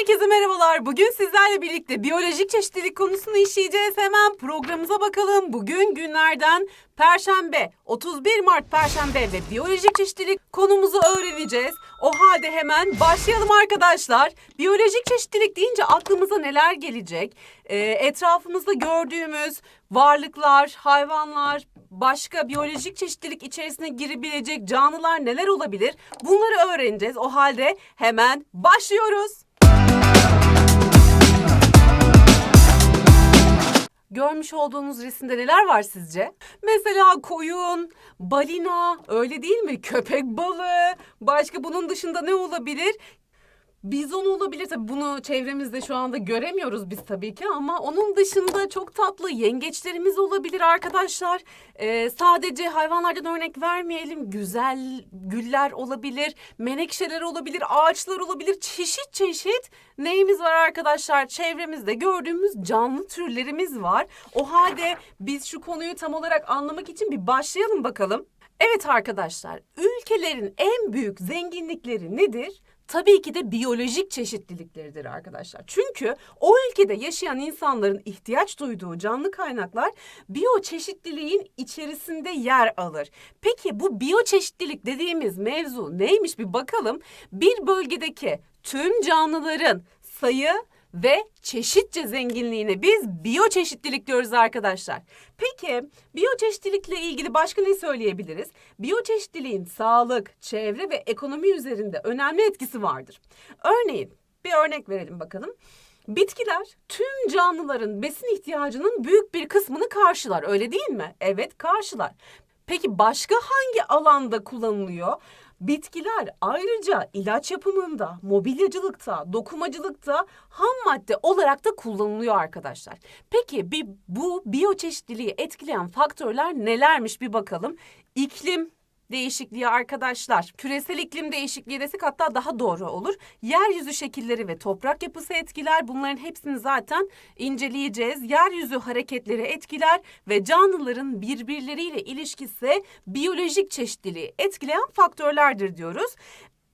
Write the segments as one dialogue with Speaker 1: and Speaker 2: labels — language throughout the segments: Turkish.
Speaker 1: Herkese merhabalar. Bugün sizlerle birlikte biyolojik çeşitlilik konusunu işleyeceğiz. Hemen programımıza bakalım. Bugün günlerden Perşembe, 31 Mart Perşembe ve biyolojik çeşitlilik konumuzu öğreneceğiz. O halde hemen başlayalım arkadaşlar. Biyolojik çeşitlilik deyince aklımıza neler gelecek? Ee, etrafımızda gördüğümüz varlıklar, hayvanlar, başka biyolojik çeşitlilik içerisine girebilecek canlılar neler olabilir? Bunları öğreneceğiz. O halde hemen başlıyoruz. Görmüş olduğunuz resimde neler var sizce? Mesela koyun, balina, öyle değil mi? Köpek balığı, başka bunun dışında ne olabilir? Bizon olabilir tabii bunu çevremizde şu anda göremiyoruz biz tabii ki ama onun dışında çok tatlı yengeçlerimiz olabilir arkadaşlar. Ee, sadece hayvanlardan örnek vermeyelim. Güzel güller olabilir, menekşeler olabilir, ağaçlar olabilir. Çeşit çeşit neyimiz var arkadaşlar? Çevremizde gördüğümüz canlı türlerimiz var. O halde biz şu konuyu tam olarak anlamak için bir başlayalım bakalım. Evet arkadaşlar, ülkelerin en büyük zenginlikleri nedir? Tabii ki de biyolojik çeşitlilikleridir arkadaşlar. Çünkü o ülkede yaşayan insanların ihtiyaç duyduğu canlı kaynaklar biyoçeşitliliğin içerisinde yer alır. Peki bu biyoçeşitlilik dediğimiz mevzu neymiş bir bakalım. Bir bölgedeki tüm canlıların sayı ve çeşitçe zenginliğine biz biyoçeşitlilik diyoruz arkadaşlar. Peki biyoçeşitlilikle ilgili başka ne söyleyebiliriz? Biyoçeşitliliğin sağlık, çevre ve ekonomi üzerinde önemli etkisi vardır. Örneğin bir örnek verelim bakalım. Bitkiler tüm canlıların besin ihtiyacının büyük bir kısmını karşılar öyle değil mi? Evet karşılar. Peki başka hangi alanda kullanılıyor? Bitkiler ayrıca ilaç yapımında, mobilyacılıkta, dokumacılıkta ham madde olarak da kullanılıyor arkadaşlar. Peki bir, bu biyoçeşitliliği etkileyen faktörler nelermiş bir bakalım. İklim değişikliği arkadaşlar. Küresel iklim değişikliği desek hatta daha doğru olur. Yeryüzü şekilleri ve toprak yapısı etkiler. Bunların hepsini zaten inceleyeceğiz. Yeryüzü hareketleri etkiler ve canlıların birbirleriyle ilişkisi biyolojik çeşitliliği etkileyen faktörlerdir diyoruz.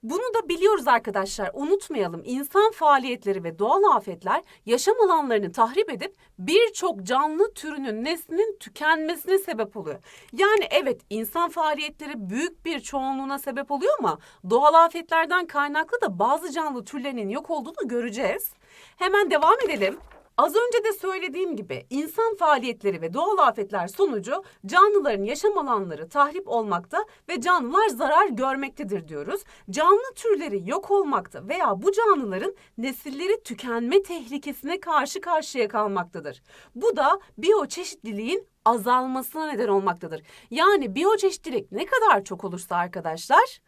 Speaker 1: Bunu da biliyoruz arkadaşlar. Unutmayalım. İnsan faaliyetleri ve doğal afetler yaşam alanlarını tahrip edip birçok canlı türünün neslinin tükenmesine sebep oluyor. Yani evet insan faaliyetleri büyük bir çoğunluğuna sebep oluyor ama doğal afetlerden kaynaklı da bazı canlı türlerinin yok olduğunu göreceğiz. Hemen devam edelim. Az önce de söylediğim gibi insan faaliyetleri ve doğal afetler sonucu canlıların yaşam alanları tahrip olmakta ve canlılar zarar görmektedir diyoruz. Canlı türleri yok olmakta veya bu canlıların nesilleri tükenme tehlikesine karşı karşıya kalmaktadır. Bu da biyoçeşitliliğin azalmasına neden olmaktadır. Yani biyoçeşitlilik ne kadar çok olursa arkadaşlar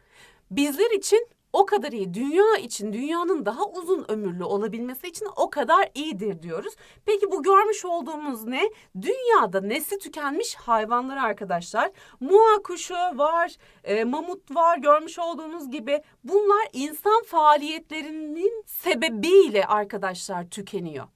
Speaker 1: bizler için o kadar iyi. Dünya için, dünyanın daha uzun ömürlü olabilmesi için o kadar iyidir diyoruz. Peki bu görmüş olduğumuz ne? Dünyada nesli tükenmiş hayvanlar arkadaşlar. Mua kuşu var, e, mamut var görmüş olduğunuz gibi. Bunlar insan faaliyetlerinin sebebiyle arkadaşlar tükeniyor.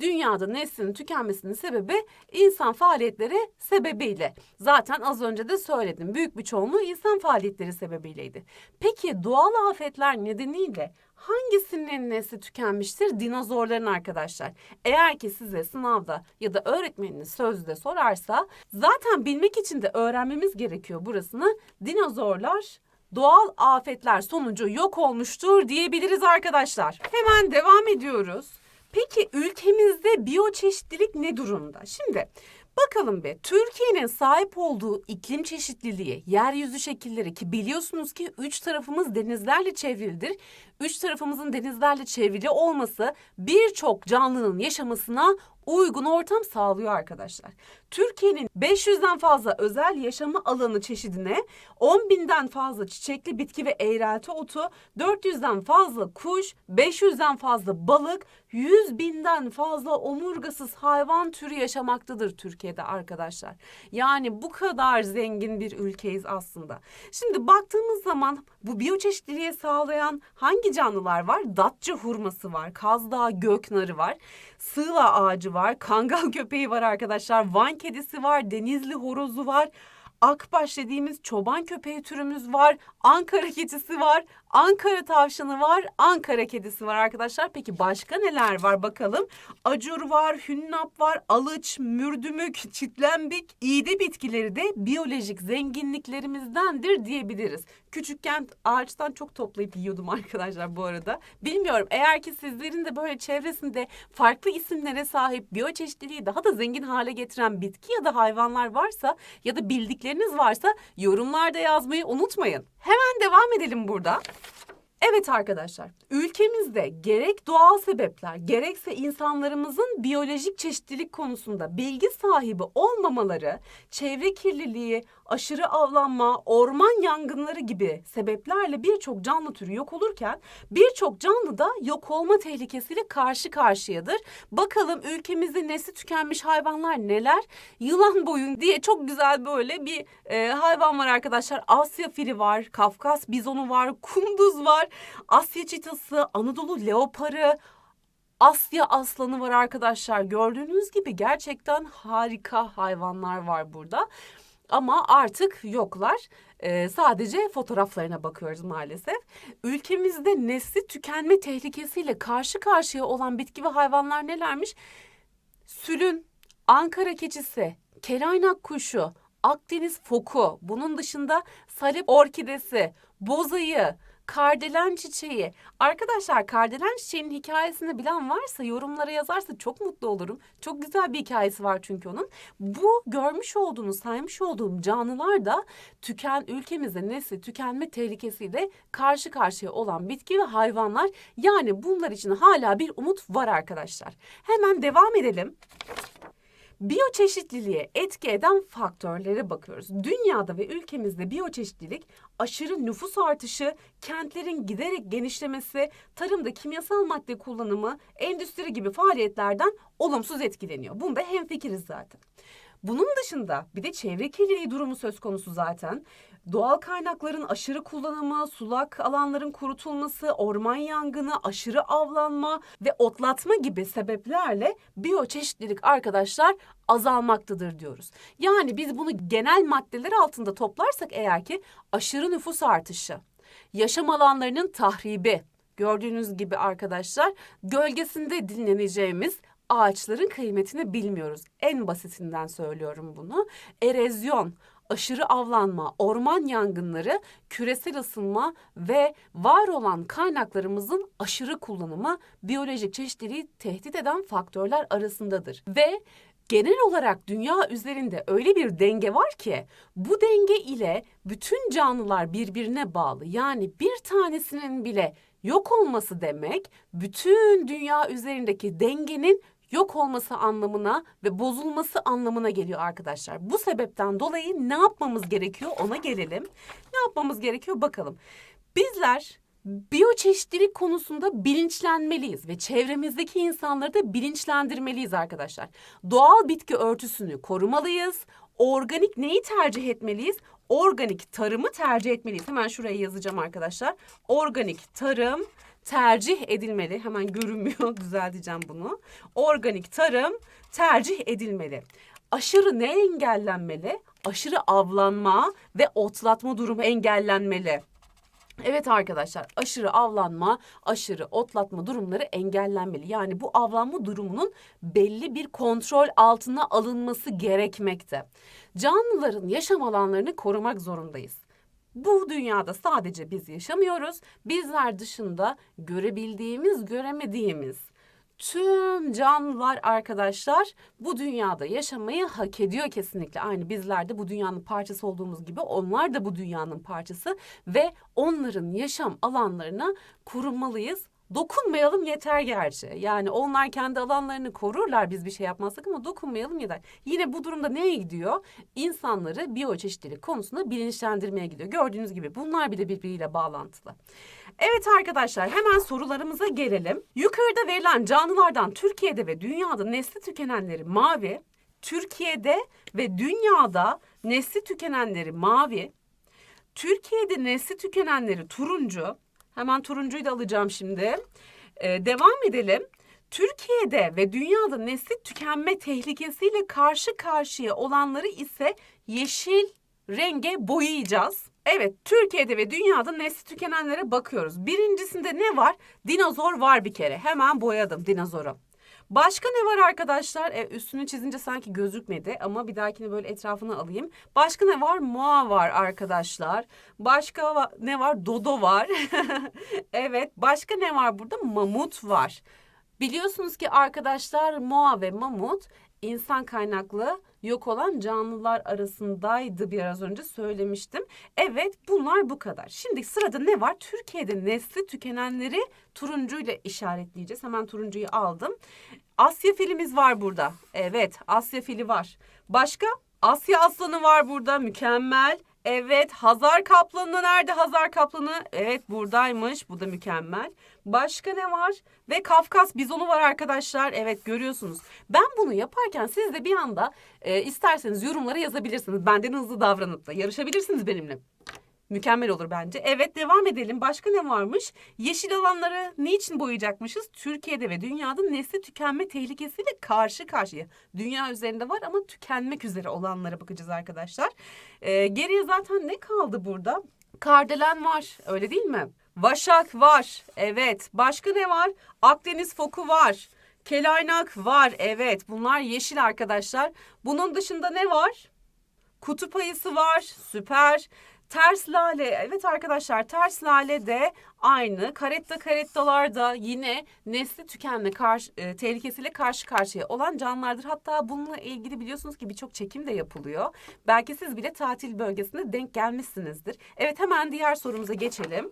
Speaker 1: Dünyada neslin tükenmesinin sebebi insan faaliyetleri sebebiyle. Zaten az önce de söyledim. Büyük bir çoğunluğu insan faaliyetleri sebebiyleydi. Peki doğal afetler nedeniyle hangisinin nesli tükenmiştir? Dinozorların arkadaşlar. Eğer ki size sınavda ya da öğretmeniniz sözde sorarsa zaten bilmek için de öğrenmemiz gerekiyor burasını. Dinozorlar doğal afetler sonucu yok olmuştur diyebiliriz arkadaşlar. Hemen devam ediyoruz. Peki ülkemizde biyoçeşitlilik ne durumda? Şimdi bakalım be Türkiye'nin sahip olduğu iklim çeşitliliği, yeryüzü şekilleri ki biliyorsunuz ki üç tarafımız denizlerle çevrilidir. Üç tarafımızın denizlerle çevrili olması birçok canlının yaşamasına uygun ortam sağlıyor arkadaşlar. Türkiye'nin 500'den fazla özel yaşama alanı çeşidine, 10 binden fazla çiçekli bitki ve eğrelti otu, 400'den fazla kuş, 500'den fazla balık, 100 binden fazla omurgasız hayvan türü yaşamaktadır Türkiye'de arkadaşlar. Yani bu kadar zengin bir ülkeyiz aslında. Şimdi baktığımız zaman bu biyoçeşitliliğe sağlayan hangi canlılar var? Datça hurması var, Kazdağ göknarı var, sığla ağacı var, kangal köpeği var arkadaşlar, Van kedisi var, denizli horozu var. akbaş dediğimiz çoban köpeği türümüz var. Ankara keçisi var. Ankara tavşanı var. Ankara kedisi var arkadaşlar. Peki başka neler var bakalım. Acur var, hünnap var, alıç, mürdümük, çitlembik, iğde bitkileri de biyolojik zenginliklerimizdendir diyebiliriz. Küçükken ağaçtan çok toplayıp yiyordum arkadaşlar bu arada. Bilmiyorum eğer ki sizlerin de böyle çevresinde farklı isimlere sahip biyoçeşitliliği daha da zengin hale getiren bitki ya da hayvanlar varsa ya da bildikleriniz varsa yorumlarda yazmayı unutmayın. Hemen devam edelim burada. Evet arkadaşlar, ülkemizde gerek doğal sebepler gerekse insanlarımızın biyolojik çeşitlilik konusunda bilgi sahibi olmamaları, çevre kirliliği, aşırı avlanma, orman yangınları gibi sebeplerle birçok canlı türü yok olurken birçok canlı da yok olma tehlikesiyle karşı karşıyadır. Bakalım ülkemizde nesli tükenmiş hayvanlar neler? Yılan boyun diye çok güzel böyle bir e, hayvan var arkadaşlar. Asya fili var, Kafkas bizonu var, kunduz var, Asya çitası, Anadolu leoparı, Asya aslanı var arkadaşlar. Gördüğünüz gibi gerçekten harika hayvanlar var burada. Ama artık yoklar. Ee, sadece fotoğraflarına bakıyoruz maalesef. Ülkemizde nesli tükenme tehlikesiyle karşı karşıya olan bitki ve hayvanlar nelermiş? Sülün, Ankara keçisi, kelaynak kuşu, Akdeniz foku, bunun dışında salep orkidesi, bozayı, kardelen çiçeği. Arkadaşlar kardelen çiçeğinin hikayesini bilen varsa yorumlara yazarsa çok mutlu olurum. Çok güzel bir hikayesi var çünkü onun. Bu görmüş olduğunuz, saymış olduğum canlılar da tüken ülkemizde nesli tükenme tehlikesiyle karşı karşıya olan bitki ve hayvanlar. Yani bunlar için hala bir umut var arkadaşlar. Hemen devam edelim. Biyoçeşitliliğe etki eden faktörlere bakıyoruz. Dünyada ve ülkemizde biyoçeşitlilik aşırı nüfus artışı, kentlerin giderek genişlemesi, tarımda kimyasal madde kullanımı, endüstri gibi faaliyetlerden olumsuz etkileniyor. Bunda hemfikiriz zaten. Bunun dışında bir de çevre kirliliği durumu söz konusu zaten. Doğal kaynakların aşırı kullanımı, sulak alanların kurutulması, orman yangını, aşırı avlanma ve otlatma gibi sebeplerle biyoçeşitlilik arkadaşlar azalmaktadır diyoruz. Yani biz bunu genel maddeler altında toplarsak eğer ki aşırı nüfus artışı, yaşam alanlarının tahribi, gördüğünüz gibi arkadaşlar gölgesinde dinleneceğimiz ağaçların kıymetini bilmiyoruz. En basitinden söylüyorum bunu. Erozyon, aşırı avlanma, orman yangınları, küresel ısınma ve var olan kaynaklarımızın aşırı kullanımı biyolojik çeşitliliği tehdit eden faktörler arasındadır. Ve genel olarak dünya üzerinde öyle bir denge var ki bu denge ile bütün canlılar birbirine bağlı. Yani bir tanesinin bile yok olması demek bütün dünya üzerindeki dengenin yok olması anlamına ve bozulması anlamına geliyor arkadaşlar. Bu sebepten dolayı ne yapmamız gerekiyor ona gelelim. Ne yapmamız gerekiyor bakalım. Bizler biyoçeşitlilik konusunda bilinçlenmeliyiz ve çevremizdeki insanları da bilinçlendirmeliyiz arkadaşlar. Doğal bitki örtüsünü korumalıyız. Organik neyi tercih etmeliyiz? Organik tarımı tercih etmeliyiz. Hemen şuraya yazacağım arkadaşlar. Organik tarım tercih edilmeli. Hemen görünmüyor. Düzelteceğim bunu. Organik tarım tercih edilmeli. Aşırı ne engellenmeli? Aşırı avlanma ve otlatma durumu engellenmeli. Evet arkadaşlar aşırı avlanma, aşırı otlatma durumları engellenmeli. Yani bu avlanma durumunun belli bir kontrol altına alınması gerekmekte. Canlıların yaşam alanlarını korumak zorundayız. Bu dünyada sadece biz yaşamıyoruz. Bizler dışında görebildiğimiz, göremediğimiz tüm canlılar arkadaşlar bu dünyada yaşamayı hak ediyor kesinlikle. Aynı bizler de bu dünyanın parçası olduğumuz gibi onlar da bu dünyanın parçası ve onların yaşam alanlarına korunmalıyız. Dokunmayalım yeter gerçi. Yani onlar kendi alanlarını korurlar biz bir şey yapmazsak ama dokunmayalım yeter. Yine bu durumda neye gidiyor? İnsanları biyoçeşitlilik konusunda bilinçlendirmeye gidiyor. Gördüğünüz gibi bunlar bile birbiriyle bağlantılı. Evet arkadaşlar hemen sorularımıza gelelim. Yukarıda verilen canlılardan Türkiye'de ve dünyada nesli tükenenleri mavi, Türkiye'de ve dünyada nesli tükenenleri mavi, Türkiye'de nesli tükenenleri turuncu, hemen turuncuyu da alacağım şimdi. Ee, devam edelim. Türkiye'de ve dünyada nesli tükenme tehlikesiyle karşı karşıya olanları ise yeşil renge boyayacağız. Evet, Türkiye'de ve dünyada nesli tükenenlere bakıyoruz. Birincisinde ne var? Dinozor var bir kere. Hemen boyadım dinozoru. Başka ne var arkadaşlar? E, üstünü çizince sanki gözükmedi ama bir dahakine böyle etrafını alayım. Başka ne var? Moa var arkadaşlar. Başka va- ne var? Dodo var. evet. Başka ne var burada? Mamut var. Biliyorsunuz ki arkadaşlar Moa ve Mamut insan kaynaklı yok olan canlılar arasındaydı biraz önce söylemiştim. Evet bunlar bu kadar. Şimdi sırada ne var? Türkiye'de nesli tükenenleri turuncuyla işaretleyeceğiz. Hemen turuncuyu aldım. Asya filimiz var burada. Evet Asya fili var. Başka? Asya aslanı var burada. Mükemmel. Evet Hazar kaplanı nerede Hazar kaplanı? Evet buradaymış. Bu da mükemmel. Başka ne var? Ve Kafkas bizonu var arkadaşlar. Evet görüyorsunuz. Ben bunu yaparken siz de bir anda e, isterseniz yorumlara yazabilirsiniz. Benden hızlı davranıp da yarışabilirsiniz benimle. Mükemmel olur bence. Evet devam edelim. Başka ne varmış? Yeşil alanları niçin boyayacakmışız? Türkiye'de ve dünyada nesli tükenme tehlikesiyle karşı karşıya. Dünya üzerinde var ama tükenmek üzere olanlara bakacağız arkadaşlar. Ee, geriye zaten ne kaldı burada? Kardelen var öyle değil mi? Vaşak var. Evet. Başka ne var? Akdeniz foku var. Kelaynak var. Evet. Bunlar yeşil arkadaşlar. Bunun dışında ne var? Kutup ayısı var. Süper. Ters lale. Evet arkadaşlar ters lale de aynı. Karetta karettalar da yine nesli tükenme karşı, e, tehlikesiyle karşı karşıya olan canlılardır. Hatta bununla ilgili biliyorsunuz ki birçok çekim de yapılıyor. Belki siz bile tatil bölgesinde denk gelmişsinizdir. Evet hemen diğer sorumuza geçelim.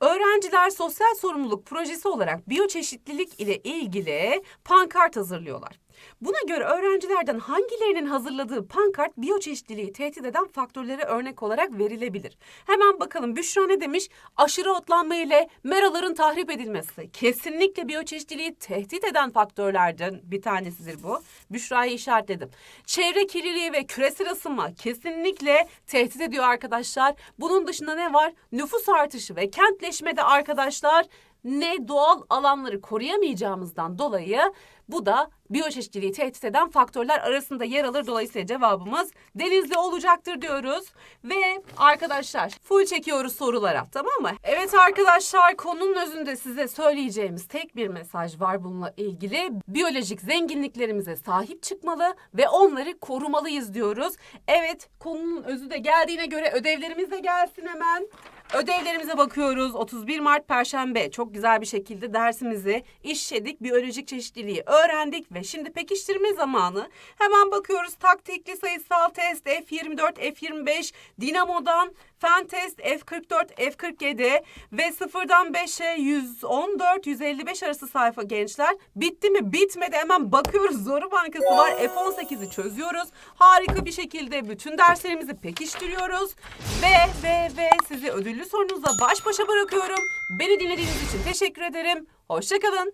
Speaker 1: Öğrenciler sosyal sorumluluk projesi olarak biyoçeşitlilik ile ilgili pankart hazırlıyorlar. Buna göre öğrencilerden hangilerinin hazırladığı pankart biyoçeşitliliği tehdit eden faktörlere örnek olarak verilebilir? Hemen bakalım Büşra ne demiş? Aşırı otlanma ile meraların tahrip edilmesi. Kesinlikle biyoçeşitliliği tehdit eden faktörlerden bir tanesidir bu. Büşra'yı işaretledim. Çevre kirliliği ve küresel ısınma kesinlikle tehdit ediyor arkadaşlar. Bunun dışında ne var? Nüfus artışı ve kentleşmede arkadaşlar ne doğal alanları koruyamayacağımızdan dolayı bu da biyoçeşitliliği tehdit eden faktörler arasında yer alır. Dolayısıyla cevabımız denizli olacaktır diyoruz. Ve arkadaşlar full çekiyoruz sorulara tamam mı? Evet arkadaşlar konunun özünde size söyleyeceğimiz tek bir mesaj var bununla ilgili. Biyolojik zenginliklerimize sahip çıkmalı ve onları korumalıyız diyoruz. Evet konunun özü de geldiğine göre ödevlerimiz de gelsin hemen. Ödevlerimize bakıyoruz. 31 Mart Perşembe çok güzel bir şekilde dersimizi işledik. Biyolojik çeşitliliği öğrendik ve şimdi pekiştirme zamanı. Hemen bakıyoruz taktikli sayısal test F24, F25, Dinamo'dan fen test F44, F47 ve sıfırdan 5'e 114, 155 arası sayfa gençler. Bitti mi? Bitmedi. Hemen bakıyoruz. Zoru Bankası var. F18'i çözüyoruz. Harika bir şekilde bütün derslerimizi pekiştiriyoruz. Ve ve ve sizi ödüllü sorunuzla baş başa bırakıyorum. Beni dinlediğiniz için teşekkür ederim. Hoşçakalın.